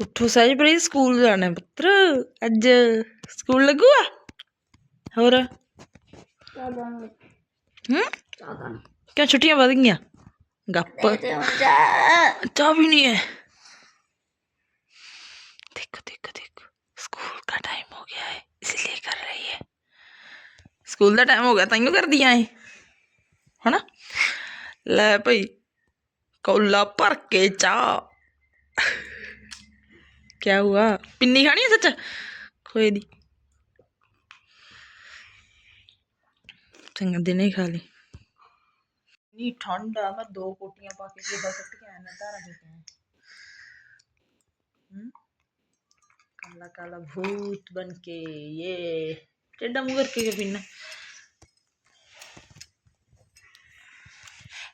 ਉੱਠੋ ਸਹਿਜਪ੍ਰੀਤ ਸਕੂਲ ਜਾਣਾ ਪੁੱਤਰ ਅੱਜ ਸਕੂਲ ਲੱਗੂਗਾ ਹੋਰ ਜ਼ਿਆਦਾ ਹੂੰ ਜ਼ਿਆਦਾ ਕਿਉਂ ਛੁੱਟੀਆਂ ਵਧ ਗਈਆਂ ਗੱਪ ਤੇ ਹੁਣ ਜਾ ਚਾਹ ਵੀ ਨਹੀਂ है देखो देखो देखो स्कूल का टाइम हो गया है इसलिए कर रही है स्कूल ਦਾ ਟਾਈਮ ਹੋ ਗਿਆ ਤਾਈਓ ਕਰਦੀਆਂ ਏ ਹਨਾ ਲੈ ਭਈ ਕੌਲਾ ਭਰ ਕੇ ਚਾਹ ਕੀ ਹੁਆ? ਪਿੰਨੀ ਖਾਣੀ ਹੈ ਸੱਚ? ਖੋਏ ਦੀ। ਚੰਗਾ ਦਿਨੇ ਖਾ ਲਈ। ਨੀ ਠੰਡਾ ਮੈਂ ਦੋ ਕੋਟੀਆਂ ਪਾ ਕੇ ਜਿੱਦਾਂ ਸੁੱਟ ਕੇ ਆਇਆ ਨਾ, ਧਾਰਾ ਦੇ ਹੂੰ? ਕਾਲਾ ਕਾਲਾ ਭੂਤ ਬਨ ਕੇ ਇਹ ਟੇਡਾ ਮੂੰਹ ਕਰਕੇ ਕਿਉਂ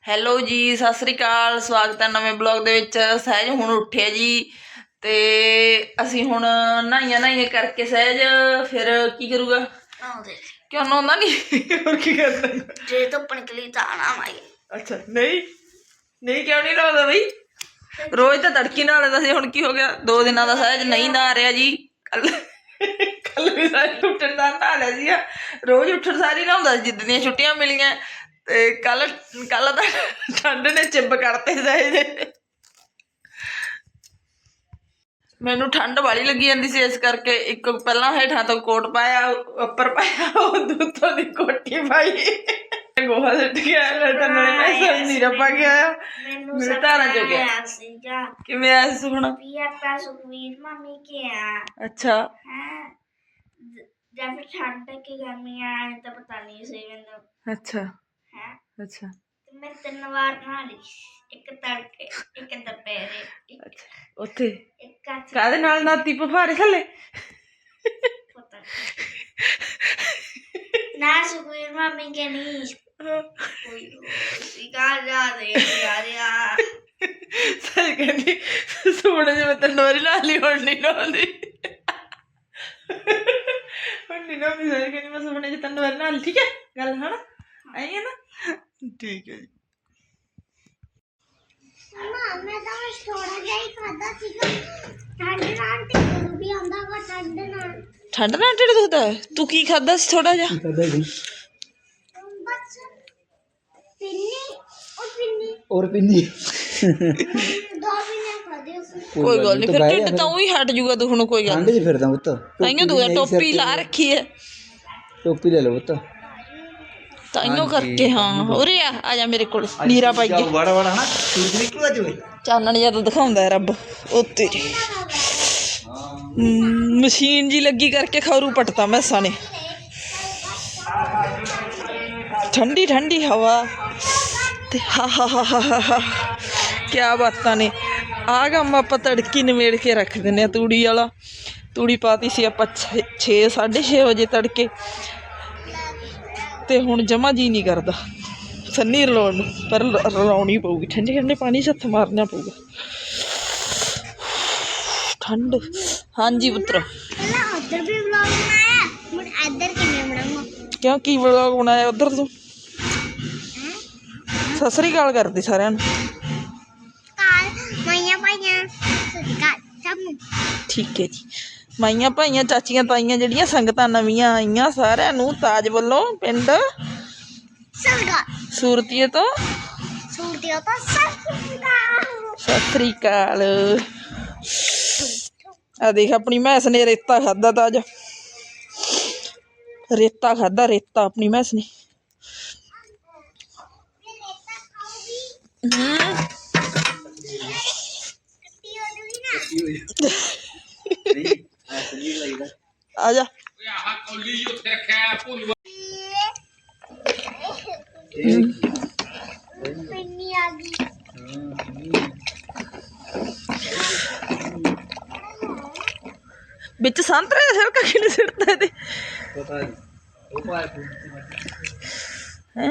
ਹੈਲੋ ਜੀ, ਸਤਿ ਸ੍ਰੀ ਅਕਾਲ। ਸਵਾਗਤ ਹੈ ਨਵੇਂ ਬਲੌਗ ਦੇ ਵਿੱਚ। ਸਹਿਜ ਹੁਣ ਉੱਠਿਆ ਜੀ। ਤੇ ਅਸੀਂ ਹੁਣ ਨਹਾਈਆਂ ਨਹਾਈਆਂ ਕਰਕੇ ਸਹਿਜ ਫਿਰ ਕੀ ਕਰੂਗਾ? ਆਉਂਦੇ ਕਿਉਂ ਨਹਾਉਂਦਾ ਨਹੀਂ ਹੋਰ ਕੀ ਕਰਦਾ ਜੇ ਧੁੱਪ ਨਿਕਲੀ ਤਾਂ ਨਾ ਮਾਈ ਅੱਛਾ ਨਹੀਂ ਨਹੀਂ ਕਿਉਂ ਨਹੀਂ ਲਾਉਂਦਾ ਬਈ? ਰੋਜ਼ ਤਾਂ ਤੜਕੀ ਨਾਲ ਲੈਂਦਾ ਸੀ ਹੁਣ ਕੀ ਹੋ ਗਿਆ? ਦੋ ਦਿਨਾਂ ਦਾ ਸਹਿਜ ਨਹੀਂ ਨਾ ਰਿਹਾ ਜੀ। ਕੱਲ ਕੱਲ ਵੀ ਸਹਿਜ ਉੱਠਣ ਦਾ ਨਹਾ ਲਿਆ ਸੀਗਾ। ਰੋਜ਼ ਉੱਠਣ ਸਾਰੀ ਨਹਾਉਂਦਾ ਸੀ ਜਿੱਦ ਦੀਆਂ ਛੁੱਟੀਆਂ ਮਿਲੀਆਂ। ਤੇ ਕੱਲ ਕੱਲ ਤਾਂ ਠੰਡ ਨੇ ਚਿੱਬ ਕਰਤੇ ਸਹਿਜ ਦੇ ਮੈਨੂੰ ਠੰਡ ਵਾਲੀ ਲੱਗੀ ਜਾਂਦੀ ਸੀ ਇਸ ਕਰਕੇ ਇੱਕ ਪਹਿਲਾਂ ਹੇਠਾਂ ਤੋਂ ਕੋਟ ਪਾਇਆ ਉੱਪਰ ਪਾਇਆ ਉਹ ਦੂਤੋਂ ਦੀ ਕੋਟੀ ਪਾਈ। ਗੋਹਾ ਸੁੱਟ ਗਿਆ ਲੈ ਤਾਂ ਨਾਲੇ ਮੈਂ ਸਭ ਨੀਰਾ ਪਾ ਮੈਨੂੰ ਮੇਰੇ ਧਾਰਾਂ ਚ ਗਿਆ। ਕਿਵੇਂ ਆਇਆ ਸੀ ਹੁਣ ਵੀ ਆਪਾ ਸੁਖਵੀਰ ਮਾਮੀ ਕੇ ਆ। ਅੱਛਾ। ਹੈ? ਜਦ ਠੰਡ ਕੇ ਗਰਮੀ ਆਏ ਤਾਂ ਪਤਾ ਨਹੀਂ ਸੀ ਮੈਨੂੰ। ਅੱਛਾ। ਹੈ? ਅੱਛਾ। ਤੇ ਮੈਂ ਤਿੰਨ ਵਾਰ ਨਹਾ ਲਈ ਇੱਕ ਤੜਕੇ ਇੱਕ ਦੁਪਹਿਰੇ ਇੱਕ ਉੱਥੇ? ਇੱਕ ਅੱਜ ਕਾਦੇ ਨਾਲ ਨਾਤੀ ਪਫਾਰੇ ਥੱਲੇ? ਪਤਾ ਨੀ। ਨਾ ਸੁਖਵੀਰ ਮਾਮੀ ਕੇ ਨਹੀਂ ਕੋਈ ਸੀਗਾ ਜਾ ਦੇ ਰਿਹਾ। ਸਹੀ ਕਹਿੰਦੀ ਸੁਣ ਜੇ ਮੈਂ ਤੈਨੂੰ ਵਾਰੀ ਲਾ ਲਈ ਹੁਣ ਨਹੀਂ ਲਾਉਂਦੀ। ਹੁਣ ਨਹੀਂ ਲਾਉਂਦੀ ਸਹੀ ਕਹਿੰਦੀ ਮੈਂ ਸੁਣੇ ਜੇ ਤੈਨੂੰ ਵਾਰੀ ਨਾਲ ਠੀਕ ਹੈ? ਗੱਲ ਹਨਾ? ਆਈ ਹੈ ਨਾ? ਠੀਕ ਹੈ ਮਮਾ ਮੈਂ ਤਾਂ ਬਸ ਥੋੜਾ ਜਿਹਾ ਹੀ ਖਾਦਾ ਸੀਗਾ। ਠੰਡ ਨਾਲ ਤੇ ਮੈਨੂੰ ਵੀ ਆਉਂਦਾ ਵਾ ਠੰਡ ਨਾਲ। ਠੰਡ ਨਾਲ ਢਿੱਡ ਦੁਖਦਾ ਹੈ? ਤੂੰ ਕੀ ਖਾਦਾ ਸੀ ਥੋੜਾ ਜਿਹਾ? ਖਾਦਾ ਸੀ ਬਸ। ਪਿੰਨੀ ਉਹ ਪਿੰਨੀ। ਔਰ ਪਿੰਨੀ? ਦੋ ਪਿੰਨੀਆਂ ਖਾਦੇ ਉਸ ਕੋਈ ਗੱਲ ਨਹੀਂ ਫਿਰ ਢਿੱਡ ਤਾਂ ਉਹੀ ਹਟ ਜੂਗਾ ਦੁਖਣੋਂ ਕੋਈ ਗੱਲ ਠੰਡ 'ਚ ਫਿਰਦਾ ਪੁੱਤ। ਤਾਈਓ ਦੁਖਦਾ ਟੋਪੀ ਲਾ ਰੱਖੀ ਹੈ। ਟੋਪੀ ਲੈ ਲਓ ਪੁੱਤ। ਤਾਈਓ ਕਰਕੇ ਹਾਂ ਉਰੇ ਆ ਆ ਜਾ ਮੇਰੇ ਕੋਲ ਨੀਰਾ ਪਾਈ ਜਾ ਵੜਾ ਵੜਾ ਨਾ ਸੂਰਜ ਨਿਕਲਦਾ ਜਿਵੇਂ ਚਾਨਣ ਜਦੋਂ ਦਿਖਾਉਂਦਾ ਹੈ ਰੱਬ ਉਹ ਤੇਰੀ ਮਸ਼ੀਨ ਜੀ ਲੱਗੀ ਕਰਕੇ ਖਰੂ ਪਟਤਾ ਮੈਸਾਂ ਨੇ ਠੰਡੀ ਠੰਡੀ ਹਵਾ ਤੇ ਹਾ ਹਾ ਹਾ ਹਾ ਹਾ ਕੀ ਬਾਤਾਂ ਨੇ ਆ ਗਮ ਆਪਾਂ ਤੜਕੀ ਨਵੇੜ ਕੇ ਰੱਖ ਦਿੰਨੇ ਆ ਤੂੜੀ ਵਾਲਾ ਤੂੜੀ ਪਾਤੀ ਸੀ ਆਪਾਂ 6 6:30 ਵਜੇ ਤੜਕੇ ਤੇ ਹੁਣ ਜਮਾ ਜੀ ਨਹੀਂ ਕਰਦਾ। ਸੰਨੀ ਰਲਾਉਣ ਨੂੰ ਪਰ ਰਲਾਉਣੀ ਪਊਗੀ। ਠੰਡੇ ਠੰਡੇ ਪਾਣੀ 'ਚ ਹੱਥ ਮਾਰਨਾ ਪਊਗਾ। ਠੰਡ। ਹਾਂਜੀ ਪੁੱਤਰ। ਪਹਿਲਾਂ ਉਧਰ ਵੀ ਵਲੌਗ ਬਣਾਇਆ ਹੁਣ ਇੱਧਰ ਕਿਵੇਂ ਬਣਾਉਂਗਾ ਕਿਉਂ ਕੀ ਵਲੌਗ ਬਣਾਇਆ ਉਧਰ ਤੋਂ? ਸਤਿ ਸ੍ਰੀ ਅਕਾਲ ਕਰਦੀ ਸਾਰਿਆਂ ਨੂੰ। ਕਾਲ ਮਾਈਆਂ ਪਾਈਆਂ ਸਦਕਾ ਸਭ ਨੂੰ। ਠੀਕ ਹੈ ਜੀ। ਮਾਈਆਂ ਭਾਈਆਂ ਚਾਚੀਆਂ ਤਾਈਆਂ ਜਿਹੜੀਆਂ ਸੰਗਤਾਂ ਨਵੀਆਂ ਆਈਆਂ ਸਾਰਿਆਂ ਨੂੰ ਤਾਜ ਵੱਲੋਂ ਪਿੰਡ ਸਦਕਾ ਸੂਰਤੀਏ ਤੋਂ ਸੂਟਿਓ ਤਾਂ ਸਦਕਾ ਸਤਿ ਸ੍ਰੀ ਅਕਾਲ ਆ ਦੇਖ ਆਪਣੀ ਮੈਸ ਨੇ ਰੇਤਾ ਖਾਦਾ ਤਾਂ ਅੱਜ ਰੇਤਾ ਖਾਦਾ ਰੇਤਾ ਆਪਣੀ ਮੈਸ ਨੇ ਹਮ ਟੀ ਹੋ ਜੂਗੀ ਨਾ ਆ ਵਿੱਚ ਸੰਤਰੇ ਦਾ ਸਿਰਕਾ ਕਿਨੇ ਸਿਰਤਾ ਇਹਦੇ ਪਤਾ ਨਹੀਂ ਉਹ ਪਾਇਆ ਹੈ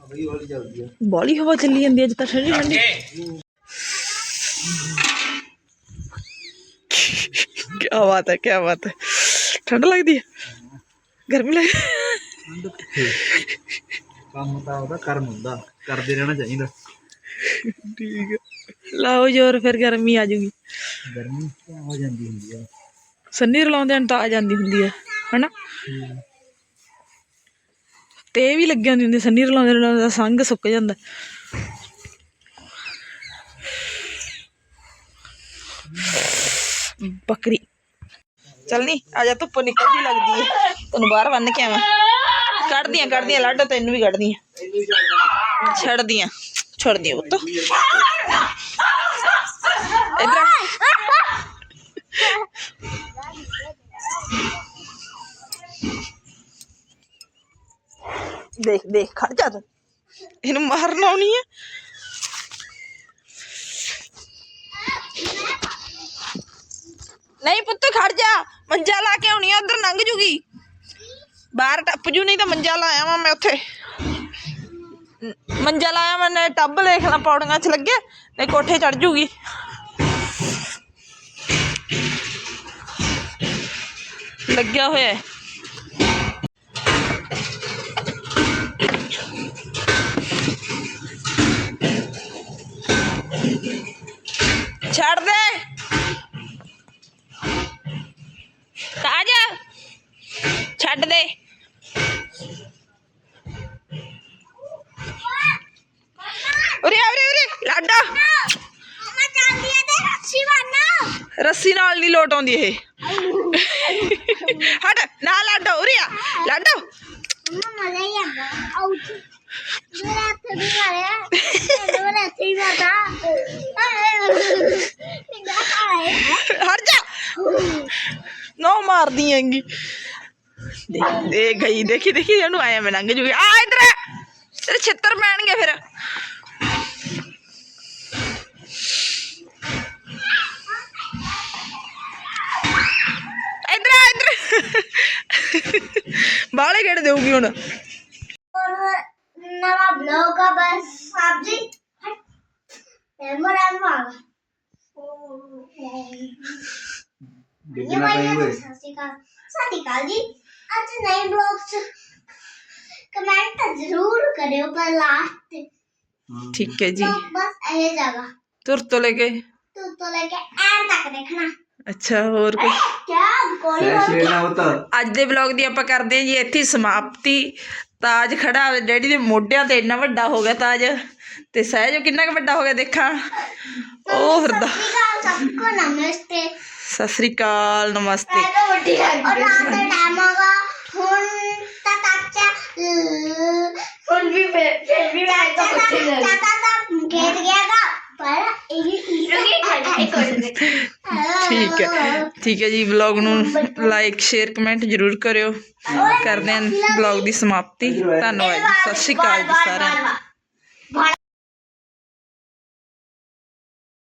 ਬੜੀ ਹਵਾ ਚੱਲਦੀ ਆ। ਬੜੀ ਹਵਾ ਚੱਲੀ ਜਾਂਦੀ ਅੱਜ ਤਾਂ ਠੰਡੀ ਠੰਡੀ ਕੀ ਬਾਤ ਹੈ ਕੀ ਬਾਤ ਹੈ। ਠੰਡ ਲੱਗਦੀ ਹੈ? ਗਰਮੀ ਲੱਗ ਕੰਮ ਤਾਂ ਉਹਦਾ ਕਰਮ ਹੁੰਦਾ ਕਰਦੇ ਰਹਿਣਾ ਚਾਹੀਦਾ। ਠੀਕ ਹੈ। ਲਾਓ ਜ਼ੋਰ ਫਿਰ ਗਰਮੀ ਆ ਜੂਗੀ। ਗਰਮੀ ਕਿਆ ਹੋ ਜਾਂਦੀ ਹੁੰਦੀ ਹੈ। ਸੰਨੀ ਰਲਾਉਂਦੇ ਨੇ ਤਾਂ ਆ ਜਾਂਦੀ ਹੁੰਦੀ ਹੈ ਹਨਾ? ਤੇ ਵੀ ਲੱਗੀ ਹੁੰਦੀ ਹੁੰਦੀ ਸੰਨੀ ਰਲਾਉਂਦੇ ਰਲਾਉਂਦੇ ਦਾ ਸੰਗ ਸੁੱਕ ਜਾਂਦਾ। ਬੱਕਰੀ। ਚੱਲ ਨੀ ਆ ਜਾ ਧੁੱਪ ਨਿਕਲਦੀ ਲੱਗਦੀ ਹੈ ਤੈਨੂੰ ਬਾਹਰ ਬੰਨ ਕੇ ਆਵਾਂ ਕੱਢਦੀਆਂ ਕੱਢਦੀਆਂ ਲਾਡੋ ਤੈਨੂੰ ਵੀ ਕੱਢਦੀਆਂ ਛੱਡਦੀਆਂ ਛੱਡਦੀਆਂ ਉੱਤੋਂ ਇਧਰ ਦੇਖ ਦੇਖ ਖੜ ਜਾ ਤੂੰ ਇਹਨੂੰ ਮਾਰਨਾ ਨਹੀਂ ਹੈ ਨਹੀਂ ਪੁੱਤ ਖੜ ਜਾ ਮੰਜਾ ਲਾ ਕੇ ਆਉਣੀ ਆ ਉਧਰ ਲੰਘ ਜੂਗੀ ਬਾਹਰ ਟੱਪ ਜੂ ਨਹੀਂ ਤਾਂ ਮੰਜਾ ਲਾਇਆ ਵਾਂ ਮੈਂ ਉੱਥੇ ਨ- ਮੰਜਾ ਲਾਇਆ ਮੈਂ ਨੇ ਟੱਬ ਦੇਖ ਲਾ ਪੌੜੀਆਂ 'ਚ ਲੱਗੇ ਤੇ ਕੋਠੇ ਚੜ ਜੂਗੀ ਲੱਗਿਆ ਹੋਇਆ ਹੈ ਲਾਡਾ। ਮਮਾ ਚਾਂਦੀ ਹੈ ਤੇ ਰੱਸੀ ਬੰਨਾ ਰੱਸੀ ਨਾਲ ਨਹੀਂ ਲੋਟ ਆਉਂਦੀ ਇਹ। ਹਟ ਨਾ ਲਾਡਾ ਉਰੇ ਆ। ਲਾਡਾ। ਮਮਾ ਹੀ ਆਉਂਦਾ। ਆਉਚ ਮੇਰਾ ਹੱਥ ਵੀ ਮਾਰਿਆ ਮੇਰਾ ਹੱਥ ਹੀ ਮਾਰਦਾ ਹਟ ਜਾ। ਨੋ ਮਾਰਦੀ ਹੈਗੀ। ਦੇਖ ਦੇ ਗਈ ਦੇਖੀ ਦੇਖੀ ਇਹਨੂੰ ਆਇਆ ਮੈਂ ਲੰਘ ਜੂਗੀ। ਆ ਇਧਰ। ਤੇਰੇ ਛਿੱਤਰ ਪੈਣਗੇ ਫਿਰ। ਬਾਲੇ ਗੇੜ ਦੇਊਗੀ ਹੁਣ और नवा ब्लॉग का बस सब्जी मेरा मांग ਡਿੱਗਣਾ ਪਈ ਹੋਏ ਸਤਿਕਾਰ ਜੀ ਅੱਜ ਨਏ ਬਲੌਗ ਚ ਕਮੈਂਟ ਜ਼ਰੂਰ ਕਰਿਓ ਪਰ ਲਾਸਟ ਠੀਕ ਹੈ ਜੀ ਬਸ ਇਹ ਜਗ੍ਹਾ ਤੁਰ ਤੋਂ ਲੈ ਕੇ ਤੂੰ ਤੋਂ ਲੈ ਕੇ ਐਂਡ ਤੱਕ ਦੇਖਣਾ ਅੱਛਾ ਹੋਰ ਕੁਝ ਕਿਆ ਕੋਈ ਸਹਿ ਹੋਰ ਛੇੜਨਾ ਉਹ ਤਾਂ ਅੱਜ ਦੇ ਵਲੌਗ ਦੀ ਆਪਾਂ ਕਰਦੇ ਹਾਂ ਜੀ ਇੱਥੇ ਹੀ ਸਮਾਪਤੀ ਤਾਜ ਖੜਾ ਹੋਵੇ ਡੈਡੀ ਦੇ ਮੋਢਿਆਂ ਤੇ ਇੰਨਾ ਵੱਡਾ ਹੋ ਗਿਆ ਤਾਜ ਤੇ ਸਹਿਜ ਕਿੰਨਾ ਕੁ ਵੱਡਾ ਹੋ ਗਿਆ ਦੇਖਾਂ ਉਹ ਫਿਰਦਾ ਸਤਿਕਾਰ ਸਭ ਕੋ ਨਮਸਤੇ ਸਤਿ ਸ੍ਰੀ ਅਕਾਲ ਨਮਸਤੇ ਮੈਂ ਤਾਂ ਵੱਡੀ ਲੱਗ ਔਰ ਰਾਤ ਦਾ ਟਾਈਮ ਹੋਗਾ ਹੁਣ ਤਾਂ ਤਾਚਾ ਹੁਣ ਵੀ ਫਿਰ ਵੀ ਮੈਂ ਤਾਂ ਉੱਥੇ ਗਈ ਤਾਤਾ ਤਾਂ ਖੇਤ ਗਿਆਗਾ ਪਰ ਇਹ ਇਹ ਇੱਕ ਠੀਕ ਹੈ। ਠੀਕ ਹੈ ਜੀ ਵਲੌਗ ਨੂੰ ਲਾਈਕ ਸ਼ੇਅਰ ਕਮੈਂਟ ਜ਼ਰੂਰ ਕਰਿਓ। ਕਰਦੇ ਹਾਂ ਵਲੌਗ ਦੀ ਸਮਾਪਤੀ। ਧੰਨਵਾਦ ਜੀ। ਸਤਿ ਸ੍ਰੀ ਅਕਾਲ ਜੀ ਸਾਰਿਆਂ ਨੂੰ ਨੂੰ।